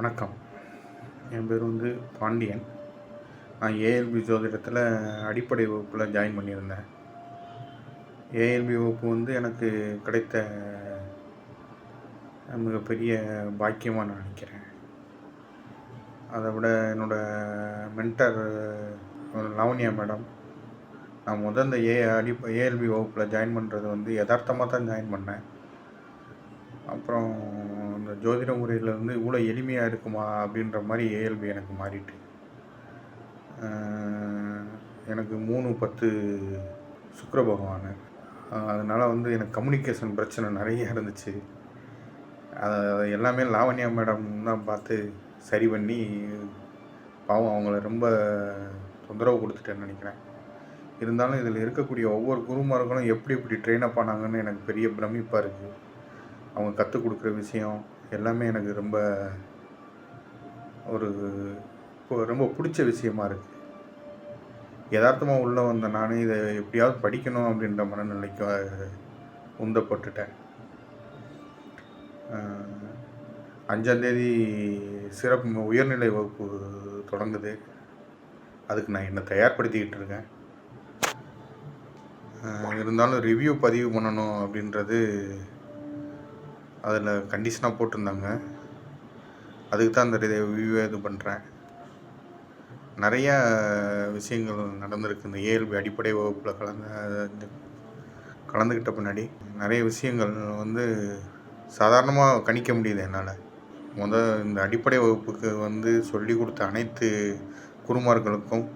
வணக்கம். என் பேர் வந்து பாண்டியன். நான் ஏஎல்பி ஜோதிடத்தில் அடிப்படை வகுப்பில் ஜாயின் பண்ணியிருந்தேன். ஏஎல்பி வகுப்பு வந்து எனக்கு கிடைத்த மிகப்பெரிய பாக்கியமாக நான் நினைக்கிறேன். அதை விட என்னோடய மென்டர் லவண்யா மேடம். நான் முதல் இந்த ஏ அடி ஏஎல்பி வகுப்பில் ஜாயின் பண்ணுறது வந்து யதார்த்தமாக தான் ஜாயின் பண்ணேன். அப்புறம் ஜோதிட முறையில் வந்து இவ்வளோ எளிமையாக இருக்குமா அப்படின்ற மாதிரி ஏஎல்பி எனக்கு மாறிட்டு. எனக்கு மூணு பத்து சுக்கர பகவான். அதனால் வந்து எனக்கு கம்யூனிகேஷன் பிரச்சனை நிறைய இருந்துச்சு. அதை அதை எல்லாமே லாவண்யா மேடம் தான் பார்த்து சரி பண்ணி பாவம் அவங்கள ரொம்ப தொந்தரவு கொடுத்துட்டேன்னு நினைக்கிறேன். இருந்தாலும் இதில் இருக்கக்கூடிய ஒவ்வொரு குருமார்களும் எப்படி எப்படி ட்ரெயின் அப் பண்ணாங்கன்னு எனக்கு பெரிய பிரமிப்பாக இருக்குது அவங்க கற்றுக் கொடுக்குற விஷயம் எல்லாமே எனக்கு ரொம்ப ஒரு இப்போ ரொம்ப பிடிச்ச விஷயமா இருக்குது யதார்த்தமாக உள்ளே வந்த நானே இதை எப்படியாவது படிக்கணும் அப்படின்ற மனநிலைக்கு உந்தப்பட்டுட்டேன். அஞ்சாந்தேதி சிறப்பு உயர்நிலை வகுப்பு தொடங்குது. அதுக்கு நான் என்னை தயார்படுத்திக்கிட்டு இருக்கேன்? இருந்தாலும் ரிவ்யூ பதிவு பண்ணணும் அப்படின்றது அதில் கண்டிஷனாக போட்டிருந்தாங்க. அதுக்கு தான் அந்த ரிவ்யூ இது பண்ணுறேன் நிறையா விஷயங்கள் நடந்திருக்கு. இந்த ஏஎல்பி அடிப்படை வகுப்பில் கலந்து கலந்துக்கிட்ட பின்னாடி நிறைய விஷயங்கள் வந்து சாதாரணமாக கணிக்க முடியுது என்னால். முத இந்த அடிப்படை வகுப்புக்கு வந்து சொல்லி கொடுத்த அனைத்து குருமார்களுக்கும்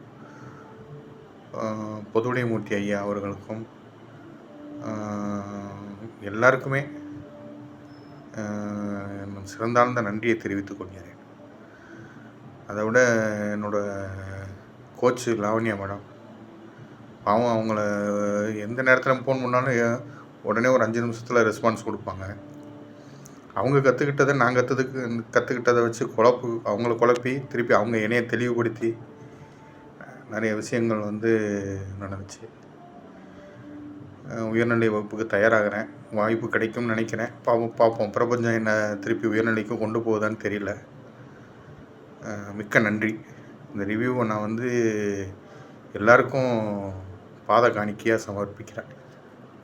பொதுவுடைமூர்த்தி ஐயா அவர்களுக்கும் எல்லாருக்குமே சிறந்தாழ்ந்த நன்றியை தெரிவித்துக் கொள்கிறேன். அதை விட என்னோட கோச்சு லாவண்யா மேடம் பாவம் அவங்கள எந்த நேரத்தில் ஃபோன் பண்ணாலும் உடனே ஒரு அஞ்சு நிமிஷத்தில் ரெஸ்பான்ஸ் கொடுப்பாங்க. அவங்க கற்றுக்கிட்டதை நான் கற்றுதுக்கு கற்றுக்கிட்டதை வச்சு குழப்பு அவங்கள குழப்பி திருப்பி அவங்க என்னையை தெளிவுபடுத்தி நிறைய விஷயங்கள் வந்து நடந்துச்சு. உயர்நிலை வகுப்புக்கு தயாராகிறேன். வாய்ப்பு கிடைக்கும்னு நினைக்கிறேன். பார்ப்போம் பார்ப்போம் பிரபஞ்சம் என்னை திருப்பி உயர்நிலைக்கு கொண்டு போகுதான்னு தெரியல. மிக்க நன்றி. இந்த ரிவ்யூவை நான் வந்து எல்லாருக்கும் பாத காணிக்கையாக சமர்ப்பிக்கிறேன்.